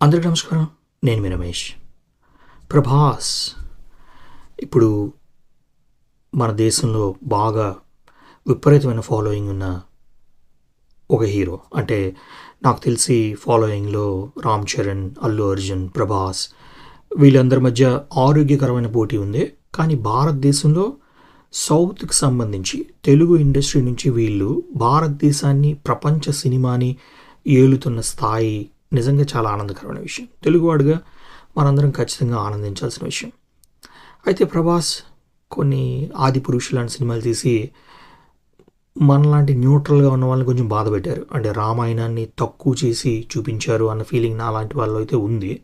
అందరికీ నమస్కారం. నేను మీ రమేష్. ప్రభాస్ ఇప్పుడు మన దేశంలో బాగా విపరీతమైన ఫాలోయింగ్ ఉన్న ఒక హీరో అంటే నాకు తెలిసి ఫాలోయింగ్లో రామ్ చరణ్ అల్లు అర్జున్ ప్రభాస్ వీళ్ళందరి మధ్య ఆరోగ్యకరమైన పోటీ ఉంది. కానీ భారతదేశంలో సౌత్కి సంబంధించి తెలుగు ఇండస్ట్రీ నుంచి వీళ్ళు భారతదేశాన్ని ప్రపంచ సినిమాని ఏలుతున్న స్థాయి నిజంగా చాలా ఆనందకరమైన విషయం. తెలుగువాడుగా మనందరం ఖచ్చితంగా ఆనందించాల్సిన విషయం. అయితే ప్రభాస్ కొన్ని ఆది పురుషులు లాంటి సినిమాలు తీసి మనలాంటి న్యూట్రల్గా ఉన్న వాళ్ళని కొంచెం బాధ పెట్టారు. అంటే రామాయణాన్ని తక్కువ చేసి చూపించారు అన్న ఫీలింగ్ నా లాంటి వాళ్ళు అయితే ఉంది.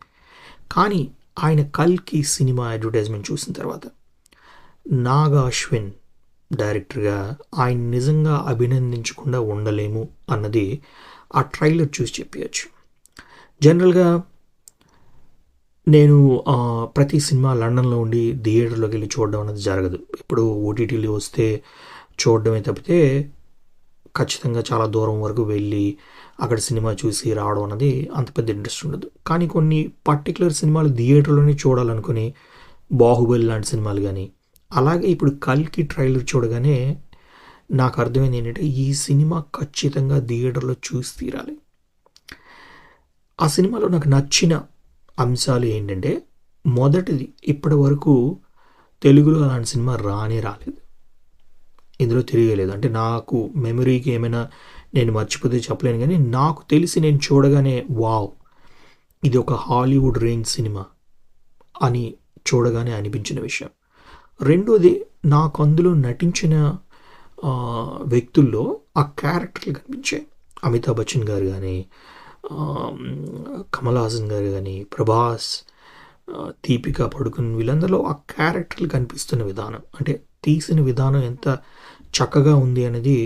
కానీ ఆయన కల్కి సినిమా అడ్వర్టైజ్మెంట్ చూసిన తర్వాత నాగా అశ్విన్ డైరెక్టర్గా ఆయన నిజంగా అభినందించకుండా ఉండలేము అన్నది ఆ ట్రైలర్ చూసి చెప్పవచ్చు జనరల్గా నేను ప్రతి సినిమా లండన్లో ఉండి థియేటర్లోకి వెళ్ళి చూడడం అనేది జరగదు. ఇప్పుడు ఓటీటీలు వస్తే చూడడమే తప్పితే ఖచ్చితంగా చాలా దూరం వరకు వెళ్ళి అక్కడ సినిమా చూసి రావడం అనేది అంత పెద్ద ఇంట్రెస్ట్ ఉండదు. కానీ కొన్ని పర్టికులర్ సినిమాలు థియేటర్లోనే చూడాలనుకుని బాహుబలి లాంటి సినిమాలు కానీ అలాగే ఇప్పుడు కల్కి ట్రైలర్ చూడగానే నాకు అర్థమైంది ఏంటంటే ఈ సినిమా ఖచ్చితంగా థియేటర్లో చూసి తీరాలి. ఆ సినిమాలో నాకు నచ్చిన అంశాలు ఏంటంటే మొదటిది ఇప్పటి వరకు తెలుగులో అలాంటి సినిమా రానే రాలేదు. ఇందులో తిరగలేదు అంటే నాకు మెమరీకి ఏమైనా నేను మర్చిపోతే చెప్పలేను కానీ నాకు తెలిసి నేను చూడగానే వావ్ ఇది ఒక హాలీవుడ్ రేంజ్ సినిమా అని చూడగానే అనిపించిన విషయం. రెండోది నాకు అందులో నటించిన వ్యక్తుల్లో ఆ క్యారెక్టర్లు కనిపించాయి. అమితాబ్ బచ్చన్ గారు కానీ కమల్ హాసన్ గారు కానీ ప్రభాస్ దీపిక పడుకుని వీళ్ళందరిలో ఆ క్యారెక్టర్లు కనిపిస్తున్న విధానం. అంటే తీసిన విధానం ఎంత చక్కగా ఉంది అనేది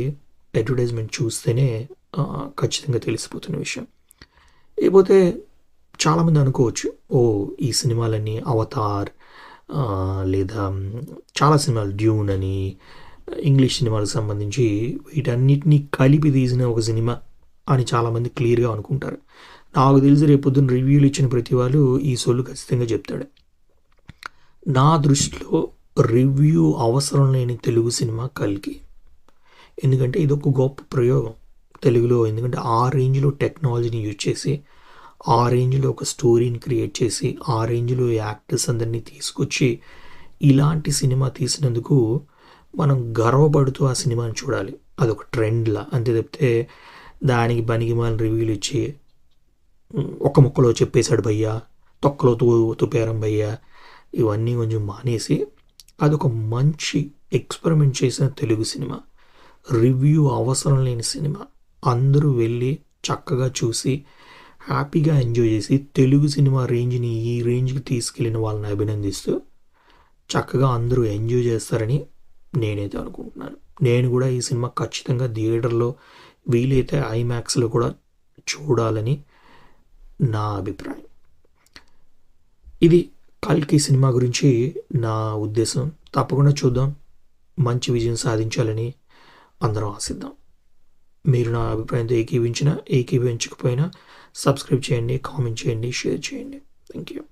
అడ్వర్టైజ్మెంట్ చూస్తేనే ఖచ్చితంగా తెలిసిపోతున్న విషయం. లేకపోతే చాలామంది అనుకోవచ్చు ఓ ఈ సినిమాలన్నీ అవతార్ లేదా చాలా సినిమాలు డ్యూన్ అని ఇంగ్లీష్ సినిమాలకు సంబంధించి వీటన్నిటినీ కలిపి తీసిన ఒక సినిమా అని చాలామంది క్లియర్గా అనుకుంటారు. నాకు తెలిసి రేపు రివ్యూలు ఇచ్చిన ప్రతి వాళ్ళు ఈ సొల్లు ఖచ్చితంగా చెప్తాడు. నా దృష్టిలో రివ్యూ అవసరం లేని తెలుగు సినిమా కల్కి. ఎందుకంటే ఇది ఒక గొప్ప ప్రయోగం తెలుగులో. ఎందుకంటే ఆ రేంజ్లో టెక్నాలజీని యూజ్ చేసి ఆ రేంజ్లో ఒక స్టోరీని క్రియేట్ చేసి ఆ రేంజ్లో యాక్టర్స్ అందరినీ తీసుకొచ్చి ఇలాంటి సినిమా తీసినందుకు మనం గర్వపడుతూ ఆ సినిమాని చూడాలి. అదొక ట్రెండ్లా. అంతే తప్పితే దానికి బనికి మన రివ్యూలు ఇచ్చి ఒక ముక్కలో చెప్పేశాడు భయ్యా తొక్కలో తూ తుపేరం భయ్యా. ఇవన్నీ కొంచెం మానేసి అదొక మంచి ఎక్స్పెరిమెంట్ చేసిన తెలుగు సినిమా. రివ్యూ అవసరం లేని సినిమా. అందరూ వెళ్ళి చక్కగా చూసి హ్యాపీగా ఎంజాయ్ చేసి తెలుగు సినిమా రేంజ్ని ఈ రేంజ్కి తీసుకెళ్ళిన వాళ్ళని అభినందిస్తూ చక్కగా అందరూ ఎంజాయ్ చేస్తారని నేనైతే అనుకుంటున్నాను. నేను కూడా ఈ సినిమా ఖచ్చితంగా థియేటర్లో వీలైతే ఐమాక్స్లో కూడా చూడాలని నా అభిప్రాయం. ఇది కల్కి సినిమా గురించి నా ఉద్దేశం. తప్పకుండా చూద్దాం. మంచి విజయం సాధించాలని అందరం ఆశిద్దాం. మీరు నా అభిప్రాయంతో ఏకీవించినా ఏకీవించకపోయినా సబ్స్క్రైబ్ చేయండి కామెంట్ చేయండి షేర్ చేయండి. Thank you